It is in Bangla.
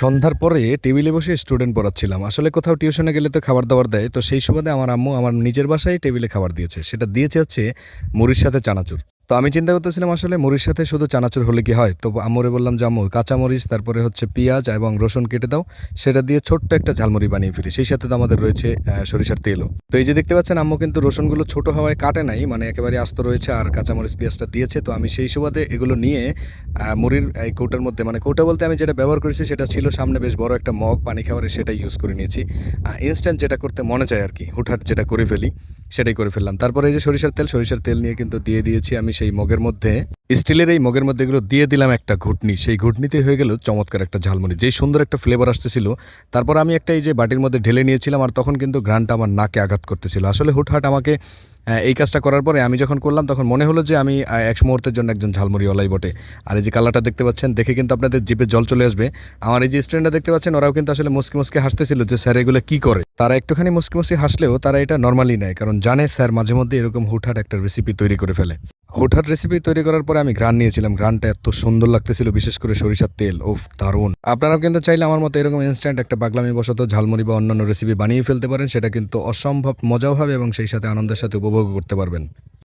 সন্ধ্যার পরে টেবিলে বসে স্টুডেন্ট পড়াচ্ছিলাম। আসলে কোথাও টিউশনে গেলে তো খাবার দাবার দেয়। তো সেই সুবাদে আমার আম্মু আমার নিজের বাসায় টেবিলে খাবার দিয়েছে। সেটা দিয়েছে হচ্ছে মুড়ির সাথে চানাচুর। তো আমি চিন্তা করতেছিলাম আসলে মুড়ির সাথে শুধু চানাচুর হলে কি হয়? তো আম্মুরে বললাম যে, আম্মু, কাঁচামরিচ, তারপরে হচ্ছে পেঁয়াজ এবং রসুন কেটে দাও, সেটা দিয়ে ছোট্ট একটা ঝালমুড়ি বানিয়ে ফেলি। সেই সাথে তো আমাদের রয়েছে সরিষার তেলও। তো এই যে দেখতে পাচ্ছেন, আম্মু কিন্তু রসুনগুলো ছোট হওয়ায় কাটে নাই মানে একেবারে আস্ত রয়েছে আর কাঁচামরিচ, পেঁয়াজটা দিয়েছে। তো আমি সেই সুবাদে এগুলো নিয়ে মুড়ির এই কৌটার মধ্যে মানে কৌটা বলতে আমি যেটা ব্যবহার করেছি সেটা ছিল সামনে বেশ বড় একটা মগ, পানি খাবারের সেটাই ইউজ করে নিয়েছি। ইনস্ট্যান্ট যেটা করতে মনে চায় আর কি, হুটহাট যেটা করে ফেলি। সেটাই করে ফেললাম। তারপরে এই যে সরিষার তেল সরিষার তেল নিয়ে কিন্তু দিয়ে দিয়েছি আমি সেই মগের মধ্যে। স্টিলের এই মগের মধ্যে এগুলো দিয়ে দিলাম একটা ঘুটনি। সেই ঘুটনিতে হয়ে গেল চমৎকার একটা ঝালমুড়ি। যেই সুন্দর একটা ফ্লেভার আসতেছিল, তারপর আমি একটা এই যে বাটির মধ্যে ঢেলে নিয়েছিলাম আর তখন কিন্তু ঘ্রানটা আমার নাকে আঘাত করতেছিল। আসলে হুটহাট আমাকে এই কাজটা করার পরে আমি যখন করলাম তখন মনে হলো যে আমি এক মুহূর্তের জন্য একজন ঝালমুড়ি ঝালমুড়িওয়ালাই বটে। আর এই যে কালারটা দেখতে পাচ্ছেন, দেখে কিন্তু আপনাদের জিপে জল চলে আসবে। আমার এই যে স্টুডেন্টরা দেখতে পাচ্ছেন, ওরাও কিন্তু আসলে মুসকি মুসকি হাসতেছিল যে স্যার এগুলো কী করে? তারা একটুখানি মুসকি মুসকি হাসলেও তারা এটা নর্মালি নেয়, কারণ জানে স্যার মাঝে মধ্যে এরকম হুটহাট একটা রেসিপি তৈরি করে ফেলে। হুটহাট রেসিপি তৈরি করার পরে আমি ঘ্রাণ নিয়েছিলাম। ঘ্রাণটা এত সুন্দর লাগতেছিল, বিশেষ করে সরিষার তেল। ওফ দারুণ। আপনারাও কিন্তু চাইলে আমার মতো এরকম ইনস্ট্যান্ট একটা পাগলামি বসত ঝালমুড়ি বা অন্যান্য রেসিপি বানিয়ে ফেলতে পারেন। সেটা কিন্তু অসম্ভব মজাও হবে এবং সেই সাথে আনন্দের সাথে উপভোগ করতে পারবেন।